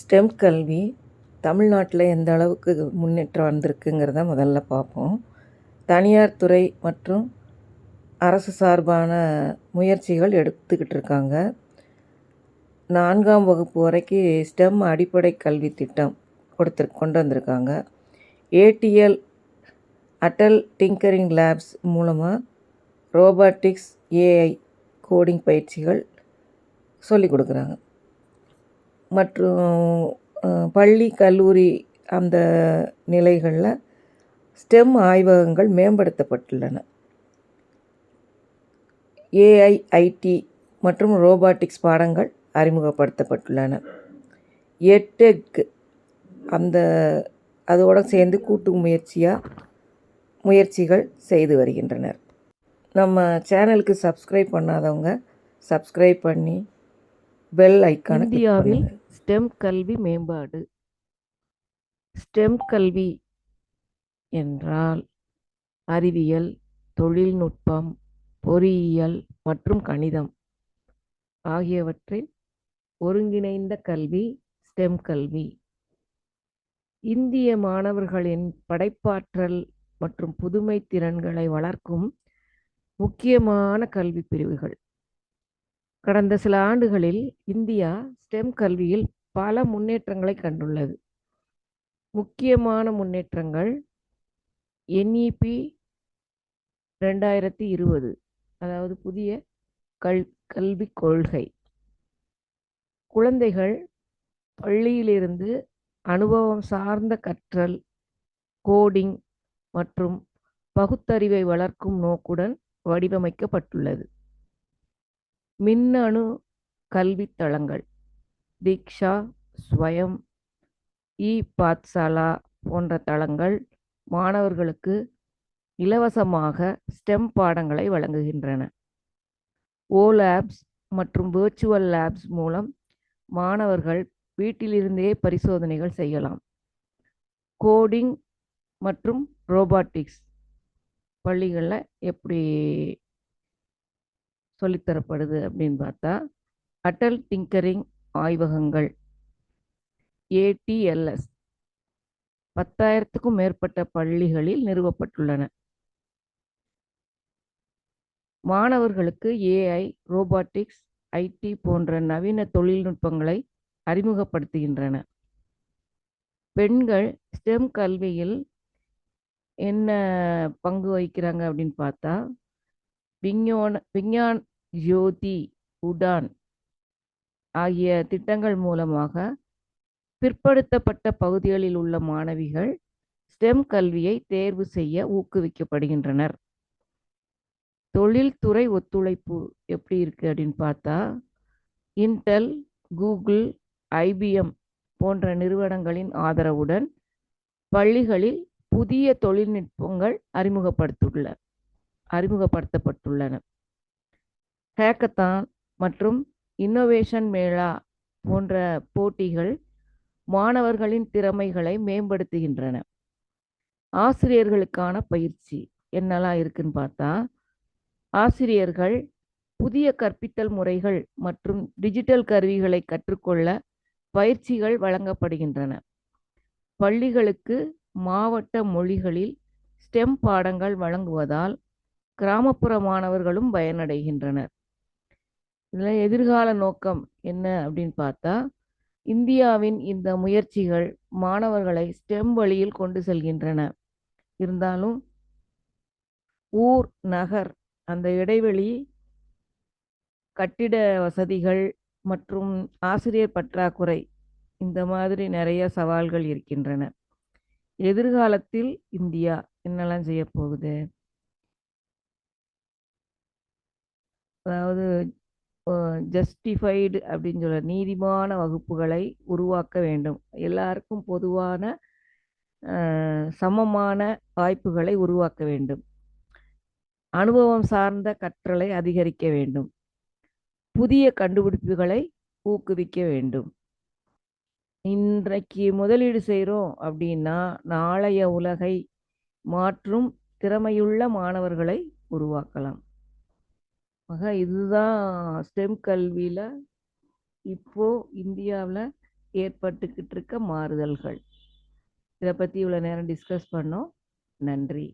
Stem கல்வி தமிழ்நாட்டில் எந்த அளவுக்கு முன்னேற்றம் வந்திருக்குங்கிறத முதல்ல பார்ப்போம். தனியார் துறை மற்றும் அரசு சார்பான முயற்சிகள் எடுத்துக்கிட்டு இருக்காங்க. நான்காம் வகுப்பு வரைக்கும் ஸ்டெம் அடிப்படை கல்வி திட்டம் கொடுத்து கொண்டு வந்திருக்காங்க. ஏடிஎல் அட்டல் டிங்கரிங் லேப்ஸ் மூலமாக ரோபாட்டிக்ஸ் ஏஐ கோடிங் பயிற்சிகள் சொல்லிக் கொடுக்குறாங்க. மற்றும் பள்ளி கல்லூரி அந்த நிலைகளில் ஸ்டெம் ஆய்வகங்கள் மேம்படுத்தப்பட்டுள்ளன. ஏஐஐடி மற்றும் ரோபாட்டிக்ஸ் பாடங்கள் அறிமுகப்படுத்தப்பட்டுள்ளன. எட்டெக் அந்த அதோடு சேர்ந்து கூட்டு முயற்சியாக முயற்சிகள் செய்து வருகின்றனர். நம்ம சேனலுக்கு சப்ஸ்கிரைப் பண்ணாதவங்க சப்ஸ்கிரைப் பண்ணி பெல் ஐக்கானை இந்தியாவில். ஸ்டெம் கல்வி மேம்பாடு. ஸ்டெம் கல்வி என்றால் அறிவியல் தொழில்நுட்பம் பொறியியல் மற்றும் கணிதம் ஆகியவற்றின் ஒருங்கிணைந்த கல்வி ஸ்டெம் கல்வி. இந்திய மாணவர்களின் படைப்பாற்றல் மற்றும் புதுமை திறன்களை வளர்க்கும் முக்கியமான கல்வி பிரிவுகள். கடந்த சில ஆண்டுகளில் இந்தியா ஸ்டெம் கல்வியில் பல முன்னேற்றங்களை கண்டுள்ளது. முக்கியமான முன்னேற்றங்கள் என்இபி ரெண்டாயிரத்தி இருபது அதாவது புதிய கல் கல்விக் கொள்கை. குழந்தைகள் பள்ளியிலிருந்து அனுபவம் சார்ந்த கற்றல் கோடிங் மற்றும் பகுத்தறிவை வளர்க்கும் நோக்குடன் வடிவமைக்கப்பட்டுள்ளது. மின்னணு கல்வித்தளங்கள். தீக்ஷா ஸ்வயம் இ. பாத்சாலா போன்ற தளங்கள் மாணவர்களுக்கு இலவசமாக ஸ்டெம் பாடங்களை வழங்குகின்றன. ஓ லேப்ஸ் மற்றும் வேர்ச்சுவல் லேப்ஸ் மூலம் மாணவர்கள் வீட்டிலிருந்தே பரிசோதனைகள் செய்யலாம். கோடிங் மற்றும் ரோபாட்டிக்ஸ் பள்ளிகளில் எப்படி சொல்லித்தரப்படுது அப்படின்னு பார்த்தா அட்டல் டிங்கரிங் ஆய்வகங்கள் ஏடிஎல்எஸ் பத்தாயிரத்துக்கும் மேற்பட்ட பள்ளிகளில் நிறுவப்பட்டுள்ளன. மாணவர்களுக்கு ஏஐ ரோபாட்டிக்ஸ் ஐடி போன்ற நவீன தொழில்நுட்பங்களை அறிமுகப்படுத்துகின்றன. பெண்கள் ஸ்டெம் கல்வியில் என்ன பங்கு வகிக்கிறாங்க அப்படின்னு பார்த்தா விஞ்ஞான விஞ்ஞான் ஜோதி உடான் ஆகிய திட்டங்கள் மூலமாக பிற்படுத்தப்பட்ட பகுதிகளில் உள்ள மாணவிகள் ஸ்டெம் கல்வியை தேர்வு செய்ய ஊக்குவிக்கப்படுகின்றனர். தொழில்துறை ஒத்துழைப்பு எப்படி இருக்கு அப்படின்னு பார்த்தா இன்டெல் கூகுள் ஐபிஎம் போன்ற நிறுவனங்களின் ஆதரவுடன் பள்ளிகளில் புதிய தொழில்நுட்பங்கள் அறிமுகப்படுத்தியுள்ளன அறிமுகப்படுத்தப்பட்டுள்ளன. ஹேக்கத்தான் மற்றும் இன்னோவேஷன் மேளா போன்ற போட்டிகள் மாணவர்களின் திறமைகளை மேம்படுத்துகின்றன. ஆசிரியர்களுக்கான பயிற்சி என்னெல்லாம் இருக்குன்னு பார்த்தா ஆசிரியர்கள் புதிய கற்பித்தல் முறைகள் மற்றும் டிஜிட்டல் கருவிகளை கற்றுக்கொள்ள பயிற்சிகள் வழங்கப்படுகின்றன. பள்ளிகளுக்கு மாவட்ட மொழிகளில் ஸ்டெம் பாடங்கள் வழங்குவதால் கிராமப்புற மாணவர்களும் பயனடைகின்றனர். இதில் எதிர்கால நோக்கம் என்ன அப்படின்னு பார்த்தா இந்தியாவின் இந்த முயற்சிகள் மாணவர்களை ஸ்டெம் வழியில் கொண்டு செல்கின்றன. இருந்தாலும் ஊர் நகர் அந்த இடைவெளி கட்டிட வசதிகள் மற்றும் ஆசிரியர் பற்றாக்குறை இந்த மாதிரி நிறைய சவால்கள் இருக்கின்றன. எதிர்காலத்தில் இந்தியா என்னெல்லாம் செய்ய போகுது? அதாவது ஜஸ்டிஃபைடு அப்படின்னு சொல்ல நீதிமான வகுப்புகளை உருவாக்க வேண்டும். எல்லாருக்கும் பொதுவான சமமான வாய்ப்புகளை உருவாக்க வேண்டும். அனுபவம் சார்ந்த கற்றலை அதிகரிக்க வேண்டும். புதிய கண்டுபிடிப்புகளை ஊக்குவிக்க வேண்டும். இன்றைக்கு முதலீடு செய்கிறோம் அப்படின்னா நாளைய உலகை மாற்றும் திறமையுள்ள மாணவர்களை உருவாக்கலாம். ஆக இதுதான் ஸ்டெம் கல்வியில் இப்போ இந்தியாவில் ஏற்பட்டுக்கிட்டு இருக்க மாறுதல்கள். இதை பற்றி இவ்வளோ நேரம் டிஸ்கஸ் பண்ணோம். நன்றி.